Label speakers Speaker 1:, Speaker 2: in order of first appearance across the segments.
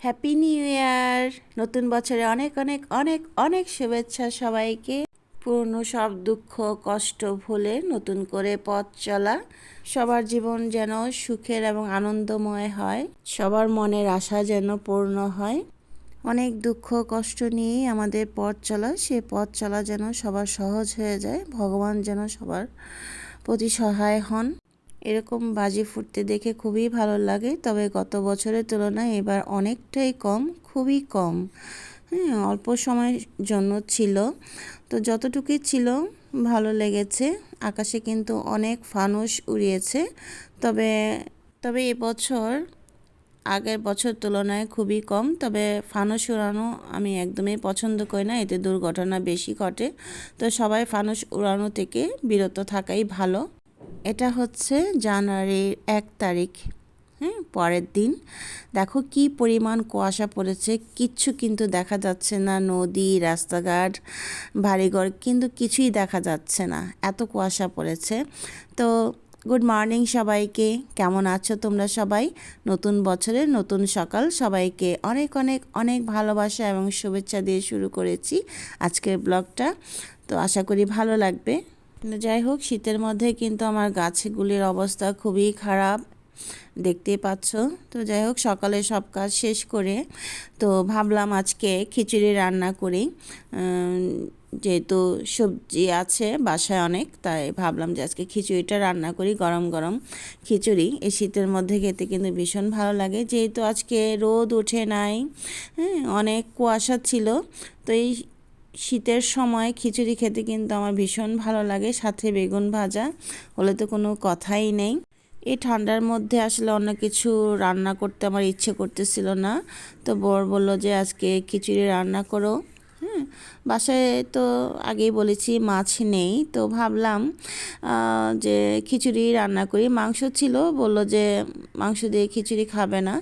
Speaker 1: Happy new year নতুন বছরে অনেক অনেক অনেক অনেক শুভেচ্ছা সবাইকে। পুরনো সব দুঃখ, কষ্ট ভুলে নতুন করে পথ চলা। সবার জীবন যেন সুখের এবং আনন্দময় হয়। সবার মনের আশা যেন পূর্ণ হয়। অনেক দুঃখ, কষ্ট নিয়েই আমাদের পথ চলা। সে পথ চলা যেন সবার সহজ হয়ে যায়। ভগবান যেন সবার প্রতি সহায় হন। এরকম বাজি ফুটতে দেখে খুবই ভালো লাগে, তবে গত বছরের তুলনায় এবার অনেকটাই কম, খুবই কম। হ্যাঁ অল্প সময়ের জন্য ছিল। তো যতটুকুই ছিল, ভালো লেগেছে। আকাশে কিন্তু অনেক ফানুস উড়িয়েছে। তবে তবে এবছর আগের বছর তুলনায় খুবই কম, তবে ফানুস উড়ানো আমি একদমই পছন্দ করি না, এতে দুর্ঘটনা বেশি ঘটে। তো সবাই ফানুস উড়ানো থেকে বিরত থাকাই ভালো। এটা হচ্ছে জানুয়ারির এক তারিখ হ্যাঁ পরের দিন। দেখো কি পরিমাণ কুয়াশা পড়েছে, কিচ্ছু কিন্তু দেখা যাচ্ছে না, নদী, রাস্তাঘাট, বাড়িঘর কিন্তু কিছুই দেখা যাচ্ছে না, এত কুয়াশা পড়েছে। তো গুড মর্নিং সবাইকে, কেমন আছো তোমরা সবাই? নতুন বছরের নতুন সকাল, সবাইকে অনেক অনেক অনেক ভালোবাসা এবং শুভেচ্ছা দিয়ে শুরু করেছি আজকের ব্লগটা। তো আশা করি ভালো লাগবে। যাই হোক, শীতের মধ্যে কিন্তু আমার গাছগুলির অবস্থা খুবই খারাপ। দেখতেই পাচ্ছ। তো যাই হোক, সকালে সব কাজ শেষ করে তো ভাবলাম আজকে খিচুড়ি রান্না করি। যেহেতু সবজি আছে বাসায় অনেক, তাই ভাবলাম যে আজকে খিচুড়িটা রান্না করি, গরম গরম খিচুড়ি। এই শীতের মধ্যে খেতে কিন্তু ভীষণ ভালো লাগে। যেহেতু আজকে রোদ ওঠে নাই হ্যাঁ অনেক কুয়াশা ছিল, তো এই শীতের সময় খিচুড়ি খেতে কিন্তু আমার ভীষণ ভালো লাগে, সাথে বেগুন ভাজা, হলে তো কোনো কথাই নেই। এই ঠান্ডার মধ্যে আসলে অন্য কিছু রান্না করতে আমার ইচ্ছে করতেছিল না। তো বর বলল যে, আজকে খিচুড়ি রান্না করো। হ্যাঁ বাসায় তো আগেই বলেছি মাছ নেই, তো ভাবলাম যে খিচুড়ি রান্না করি। মাংস ছিল, বলল যে মাংস দিয়ে খিচুড়ি খাবে না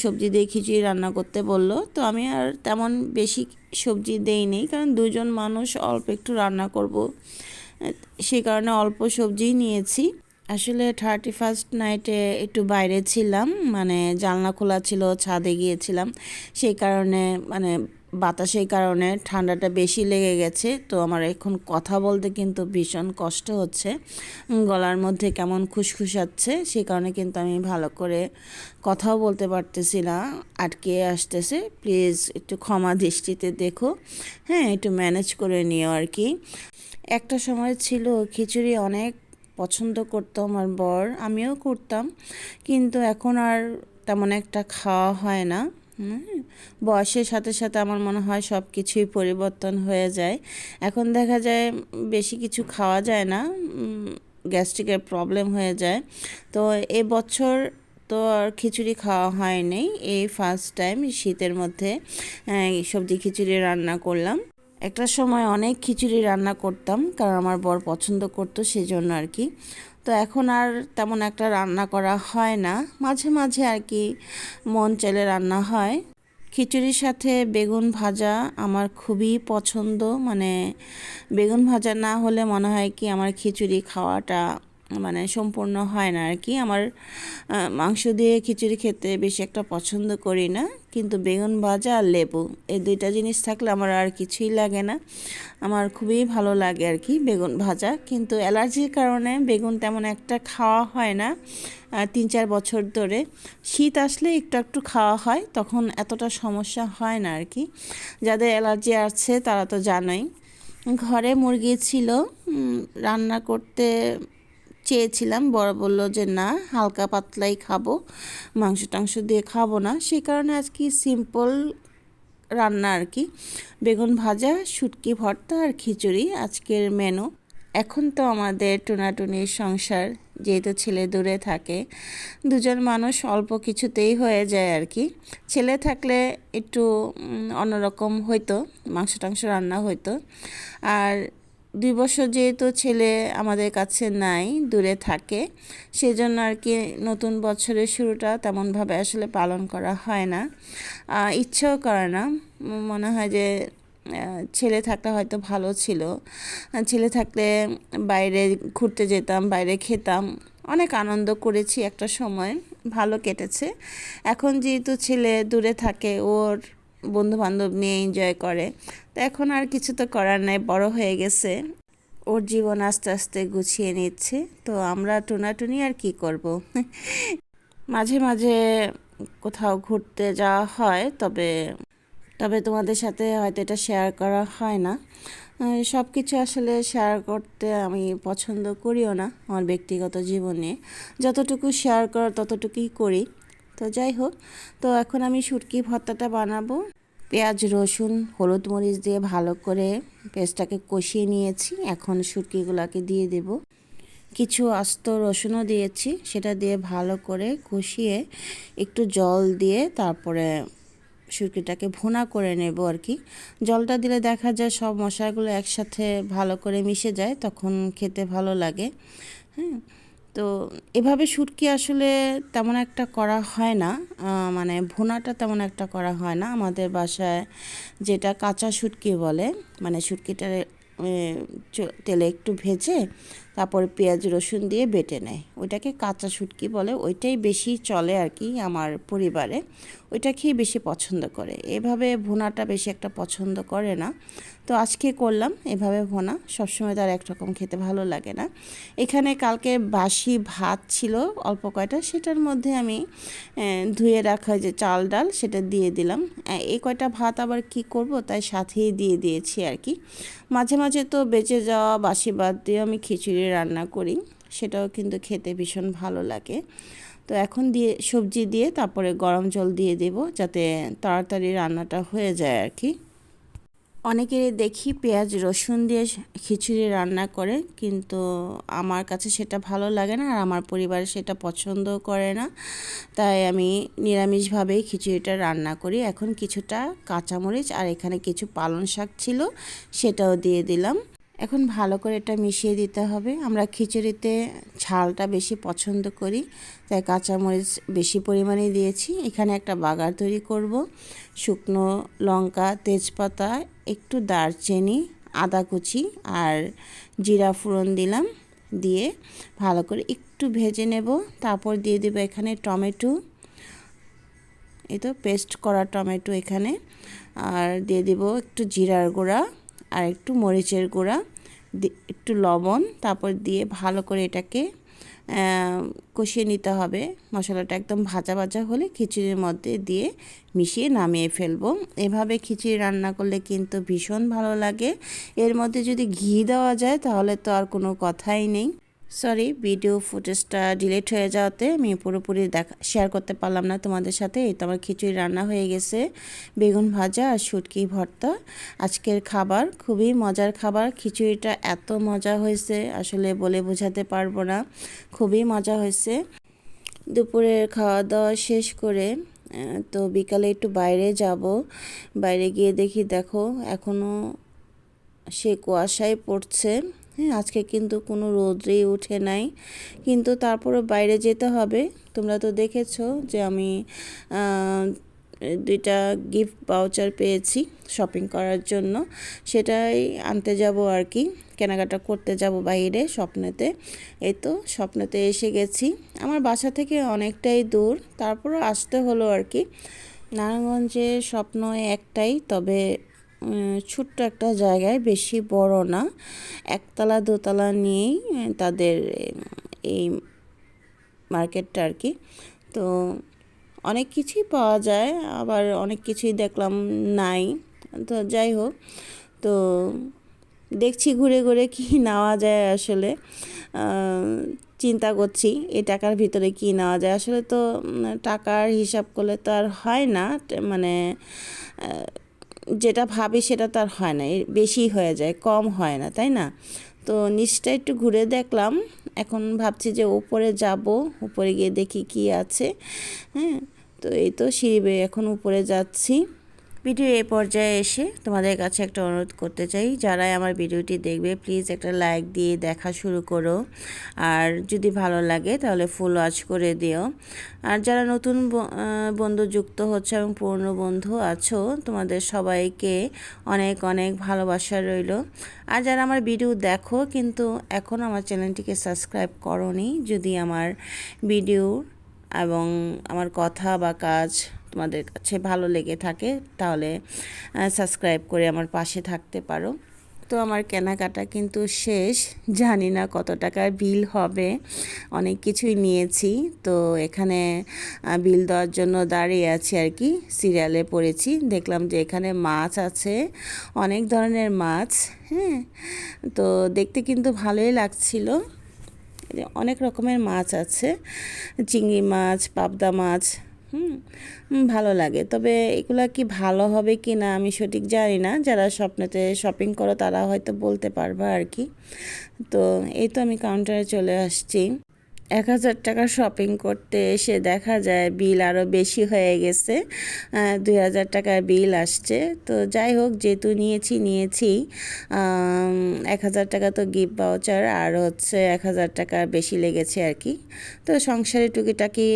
Speaker 1: সবজি দিয়ে খিচুড়ি রান্না করতে বলল। তো আমি আর তেমন বেশি সবজি দেইনি, কারণ দুজন মানুষ অল্প একটু রান্না করব। সে কারণে অল্প সবজিই নিয়েছি। আসলে থার্টি ফার্স্ট নাইটে একটু বাইরে ছিলাম মানে জানলা খোলা ছিল, ছাদে গিয়েছিলাম। সেই কারণে মানে বাতাসের কারণে ঠান্ডাটা বেশি লেগে গেছে, তো আমার এখন কথা বলতে কিন্তু ভীষণ কষ্ট হচ্ছে। গলার মধ্যে কেমন খুসখুসাচ্ছে সেই কারণে কিন্তু আমি ভালো করে কথাও বলতে পারতেছি না, আটকে আসতেছে। প্লিজ একটু ক্ষমা দৃষ্টিতে দেখো। হ্যাঁ একটু ম্যানেজ করে নিও আর কি। একটা সময় ছিল খিচুড়ি অনেক পছন্দ করতো আমার বর, আমিও করতাম। কিন্তু এখন আর তেমন একটা খাওয়া হয় না। বয়সের সাথে সাথে আমার মনে হয় সব কিছুই পরিবর্তন হয়ে যায়। এখন দেখা যায় বেশি কিছু খাওয়া যায় না গ্যাস্ট্রিকের প্রবলেম হয়ে যায়। তো এবছর তো আর খিচুড়ি খাওয়া হয়নি, এই ফার্স্ট টাইম শীতের মধ্যে সবজি খিচুড়ি রান্না করলাম। একটা সময় অনেক খিচুড়ি রান্না করতাম, কারণ আমার বর পছন্দ করতো সেই জন্য আর কি। তো এখন আর তেমন একটা রান্না করা হয় না। মাঝে মাঝে আর কি মন চাইলে রান্না হয়। খিচুড়ির সাথে বেগুন ভাজা আমার খুবই পছন্দ। মানে বেগুন ভাজা না হলে মনে হয় কি আমার খিচুড়ি খাওয়াটা মানে সম্পূর্ণ হয় না আর কি। আমার মাংস দিয়ে খিচুড়ি খেতে বেশি একটা পছন্দ করি না। কিন্তু বেগুন ভাজা আর লেবু, এই দুইটা জিনিস থাকলে আমার আর কিছুই লাগে না। আমার খুবই ভালো লাগে আর কি বেগুন ভাজা, কিন্তু অ্যালার্জির কারণে বেগুন তেমন একটা খাওয়া হয় না তিন চার বছর ধরে। শীত আসলে একটু একটু খাওয়া হয়, তখন এতটা সমস্যা হয় না আর কি। যাদের অ্যালার্জি আছে তারা তো জানোই। ঘরে মুরগি ছিল রান্না করতে চেয়েছিলাম। বড় বলল যে, না, হালকা পাতলাই খাব, মাংস টাংস দিয়ে খাব না। সেই কারণে আজকে সিম্পল রান্না আর কি। বেগুন ভাজা, শুটকি ভর্তা আর খিচুড়ি আজকের মেনু। এখন তো আমাদের টুনাটুনির সংসার, যেহেতু ছেলে দূরে থাকে, দুজন মানুষ অল্প কিছুতেই হয়ে যায় আর কি। ছেলে থাকলে একটু অন্যরকম হইতো, মাংস টাংস রান্না হইতো। আর দুই বছর যেহেতু ছেলে আমাদের কাছে নাই, দূরে থাকে, সেজন্য আর কি নতুন বছরের শুরুটা তেমনভাবে আসলে পালন করা হয় না। ইচ্ছেও করে না। মনে হয় যে ছেলে থাকলে হয়তো ভালো ছিল। ছেলে থাকলে বাইরে ঘুরতে যেতাম, বাইরে খেতাম। অনেক আনন্দ করেছি একটা সময়, ভালো কেটেছে। এখন যেহেতু ছেলে দূরে থাকে, ওর বন্ধু বান্ধব নিয়ে এনজয় করে। তো এখন আর কিছু তো করার নাই, বড় হয়ে গেছে। ওর জীবন আস্তে আস্তে গুছিয়ে নিচ্ছে। তো আমরা টুনাটুনি আর কি করব? মাঝে মাঝে কোথাও ঘুরতে যাওয়া হয়, তবে তবে তোমাদের সাথে হয়তো এটা শেয়ার করা হয় না। সব কিছু আসলে শেয়ার করতে আমি পছন্দ করিও না আমার ব্যক্তিগত জীবনে যতটুকু শেয়ার করার ততটুকুই করি। তো যাই হোক, তো এখন আমি শুটকি ভর্তাটা বানাবো। পেঁয়াজ, রসুন, হলুদ মরিচ দিয়ে ভালো করে পেস্টটাকে কষিয়ে নিয়েছি। এখন শুটকিগুলোকে দিয়ে দেব। কিছু আস্ত রসুনও দিয়েছি, সেটা দিয়ে ভালো করে কষিয়ে একটু জল দিয়ে তারপরে শুটকিটাকে ভুনা করে নেব আর কি। জলটা দিলে দেখা যায় সব মশলাগুলো একসাথে ভালো করে মিশে যায়, তখন খেতে ভালো লাগে। হ্যাঁ তো এভাবে শুটকি আসলে তেমন একটা করা হয় না। মানে ভোনাটা তেমন একটা করা হয় না। আমাদের বাসায় যেটা কাঁচা শুটকি বলে মানে শুটকিটা তেলে একটু ভেজে তারপরে পেঁয়াজ রসুন দিয়ে বেটে নেয়। ওইটাকে কাঁচা শুটকি বলে, ওইটাই বেশি চলে আর কি আমার পরিবারে। ওইটা খেয়ে বেশি পছন্দ করে। এভাবে ভুনাটা বেশি একটা পছন্দ করে না। তো আজকে করলাম এভাবে ভোনা। সবসময় তার একরকম খেতে ভালো লাগে না। এখানে কালকে বাসি ভাত ছিল অল্প কয়টা, সেটার মধ্যে আমি ধুয়ে রাখা যে চাল ডাল সেটা দিয়ে দিলাম। এই কয়টা ভাত আবার কি করব তাই সাথেই দিয়ে দিয়েছি আর কি। মাঝে মাঝে তো বেঁচে যাওয়া বাসি ভাত দিয়ে আমি খিচুড়ি রান্না করি, সেটাও কিন্তু খেতে ভীষণ ভালো লাগে। তো এখন দিয়ে, সবজি দিয়ে তারপরে গরম জল দিয়ে দেব যাতে তাড়াতাড়ি রান্নাটা হয়ে যায় আর কি অনেকেরই দেখি পেঁয়াজ, রসুন দিয়ে খিচুড়ি রান্না করে, কিন্তু আমার কাছে সেটা ভালো লাগে না আর আমার পরিবার সেটা পছন্দ করে না। তাই আমি নিরামিষভাবেই খিচুড়িটা রান্না করি। এখন কিছুটা কাঁচামরিচ আর এখানে কিছু পালং শাক ছিল, সেটাও দিয়ে দিলাম। এখন ভালো করে এটা মিশিয়ে দিতে হবে। আমরা খিচুড়িতে ঝালটা বেশি পছন্দ করি, তাই কাঁচামরিচ বেশি পরিমাণে দিয়েছি। এখানে একটা বাগার তৈরি করব, শুকনো লঙ্কা, তেজপাতা, একটু দারচিনি, আদা কুচি আর জিরা ফোড়ন দিলাম, দিয়ে ভালো করে একটু ভেজে নেব। তারপর দিয়ে দেবো এখানে টমেটো। এই তো পেস্ট করা টমেটো এখানে। আর দিয়ে দিব একটু জিরার গুঁড়া আর একটু মরিচের গুঁড়া। একটু লবণ, তারপর দিয়ে ভালো করে এটাকে কষিয়ে নিতে হবে। মশলাটা একদম ভাজা ভাজা হলে খিচুড়ির মধ্যে দিয়ে মিশিয়ে নামিয়ে ফেলব। এভাবে খিচুড়ি রান্না করলে কিন্তু ভীষণ ভালো লাগে। এর মধ্যে যদি ঘি দেওয়া যায় তাহলে তো আর কোনো কথাই নেই। সরি ভিডিও ফুটেজটা ডিলিট হয়ে যাওয়াতে আমি পুরোপুরি দেখা শেয়ার করতে পারলাম না তোমাদের সাথে। এই তো আমার খিচুড়ি রান্না হয়ে গেছে। বেগুন ভাজা আর শুটকি ভর্তা। আজকের খাবার খুবই মজার খাবার। খিচুড়িটা এত মজা হয়েছে, আসলে বলে বোঝাতে পারব না। খুবই মজা হয়েছে। দুপুরের খাওয়া দাওয়া শেষ করে তো বিকালে একটু বাইরে যাব। বাইরে গিয়ে দেখি, দেখো এখনও সে কুয়াশায় পড়ছে। হ্যাঁ আজকে কিন্তু কোনো রোদ্রেই উঠে নাই। কিন্তু তারপরে বাইরে যেতে হবে। তোমরা তো দেখেছ যে আমি দুইটা গিফট বাউচার পেয়েছি শপিং করার জন্য। সেটাই আনতে যাব আর কি। কেনাকাটা করতে যাব বাইরে স্বপ্নেতে। এই তো স্বপ্নেতে এসে গেছি। আমার বাসা থেকে অনেকটাই দূর। তারপরও আসতে হলো আর কি। নারায়ণগঞ্জের স্বপ্ন একটাই, তবে ছোট্ট একটা জায়গায়, বেশি বড় না। একতলা, দোতলা নিয়েই তাদের এই মার্কেটটা আর কি। তো অনেক কিছুই পাওয়া যায়, আবার অনেক কিছুই দেখলাম নাই। তো যাই হোক, তো দেখছি ঘুরে ঘুরে কি নেওয়া যায় আসলে। চিন্তা করছি এই টাকার ভিতরে কি নেওয়া যায়। আসলে তো টাকার হিসাব করলে তো আর হয় না মানে যেটা ভাবে সেটা তার হয় না বেশি হয়ে যায়, কম হয় না, তাই না? তো নিচটা একটু ঘুরে দেখলাম, এখন ভাবছি যে উপরে যাব, উপরে গিয়ে দেখি কি আছে হ্যাঁ? তো এই তো সিঁড়ি এখন উপরে যাচ্ছি। ভিডিও এই পর্যায়ে এসে তোমাদের কাছে একটা অনুরোধ করতে চাই, যারাই আমার ভিডিওটি দেখবে প্লিজ একটা লাইক দিয়ে দেখা শুরু করো। আর যদি ভালো লাগে তাহলে ফুল ওয়াচ করে দিও। আর যারা নতুন বন্ধু যুক্ত হচ্ছে এবং পুরনো বন্ধু আছো, তোমাদের সবাইকে অনেক অনেক ভালোবাসা রইল। আর যারা আমার ভিডিও দেখো কিন্তু এখন আমার চ্যানেলটিকে সাবস্ক্রাইব করনি, যদি আমার ভিডিও এবং আমার কথা বা কাজ তোমাদের কাছে ভালো লেগে থাকে, তাহলে সাবস্ক্রাইব করে আমার পাশে থাকতে পারো। তো আমার কেনাকাটা কিন্তু শেষ, জানি না কত টাকার বিল হবে, অনেক কিছুই নিয়েছি। তো এখানে বিল দেওয়ার জন্য দাঁড়িয়ে আছি আর কি সিরিয়ালে পড়েছি। দেখলাম যে এখানে মাছ আছে, অনেক ধরনের মাছ হ্যাঁ? তো দেখতে কিন্তু ভালোই লাগছিল। অনেক রকমের মাছ আছে, চিংড়ি মাছ, পাবদা মাছ হুম ভালো লাগে। তবে এগুলা কি ভালো হবে কি না আমি সঠিক জানি না। যারা স্বপ্নেতে শপিং করো তারা হয়তো বলতে পারবে আর কি। তো এই তো আমি কাউন্টারে চলে আসছি। এক হাজার টাকা শপিং করতে এসে দেখা যায় বিল আরও বেশি হয়ে গেছে। দুই হাজার টাকার বিল আসছে। তো যাই হোক, যেহেতু নিয়েছি নিয়েছি। এক হাজার টাকা তো গিফট বাউচার আর হচ্ছে এক হাজার টাকা বেশি লেগেছে আর কি। তো সংসারে টুকিটাকি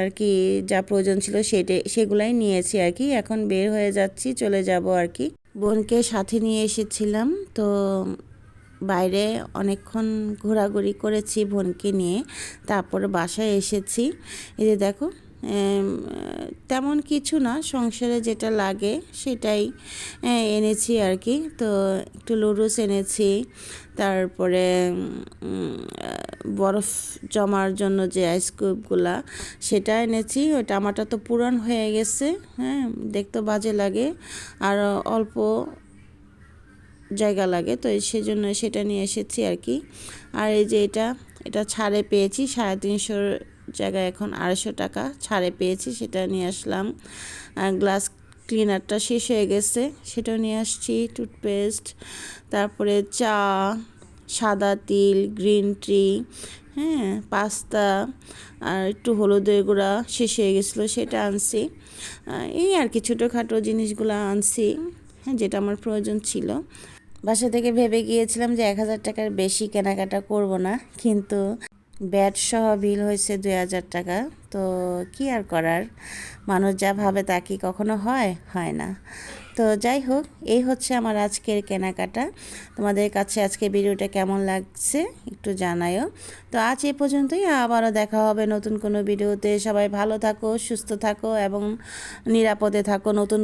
Speaker 1: আর কি যা প্রয়োজন ছিল সেটাই সেগুলাই নিয়েছি আর কি। এখন বের হয়ে যাচ্ছি, চলে যাব আর কি। বোনকে সাথে নিয়ে এসেছিলাম। তো বাইরে অনেকক্ষণ ঘোরাঘুরি করেছি বোনকে নিয়ে। তারপর বাসায় এসেছি। এই যে দেখো তেমন কিছু না, সংসারে যেটা লাগে সেটাই এনেছি আর কি। তো একটু লুডুস এনেছি, তারপরে বরফ জমার জন্য যে আইসক্রিপগুলা সেটা এনেছি। ওইটা আমারটা তো পুরান হয়ে গেছে হ্যাঁ দেখতে বাজে লাগে। আর অল্প জায়গা লাগে, তো সেজন্য সেটা নিয়ে এসেছি আর কি আর এই যে এটা এটা ছাড়ে পেয়েছি, সাড়ে তিনশোর জায়গায় এখন আড়াইশো টাকা ছাড়ে পেয়েছি, সেটা নিয়ে আসলাম। আর গ্লাস ক্লিনারটা শেষ হয়ে গেছে, সেটাও নিয়ে আসছি, টুথপেস্ট, তারপরে চা, সাদা তিল, গ্রিন টি হ্যাঁ পাস্তা, আর একটু হলুদের গুঁড়া শেষ হয়ে গেছিল, সেটা আনছি। এই আর কি ছোটোখাটো জিনিসগুলো আনছি হ্যাঁ যেটা আমার প্রয়োজন ছিল। বাসা থেকে ভেবে গিয়েছিলাম যে এক হাজার টাকার বেশি কেনাকাটা করব না, কিন্তু ব্যাট সহ বিল হয়েছে দুই হাজার টাকা। তো কি আর করার? মানুষ যা ভাবে তা কি কখনো হয়? হয় না। তো যাই হোক, এই হচ্ছে আমার আজকের কেনাকাটা। তোমাদের কাছে আজকে ভিডিওটা কেমন লাগছে একটু জানায়ও। তো আজ এ পর্যন্তই, আবারও দেখা হবে নতুন কোনো ভিডিওতে। সবাই ভালো থাকো, সুস্থ থাকো এবং নিরাপদে থাকো নতুন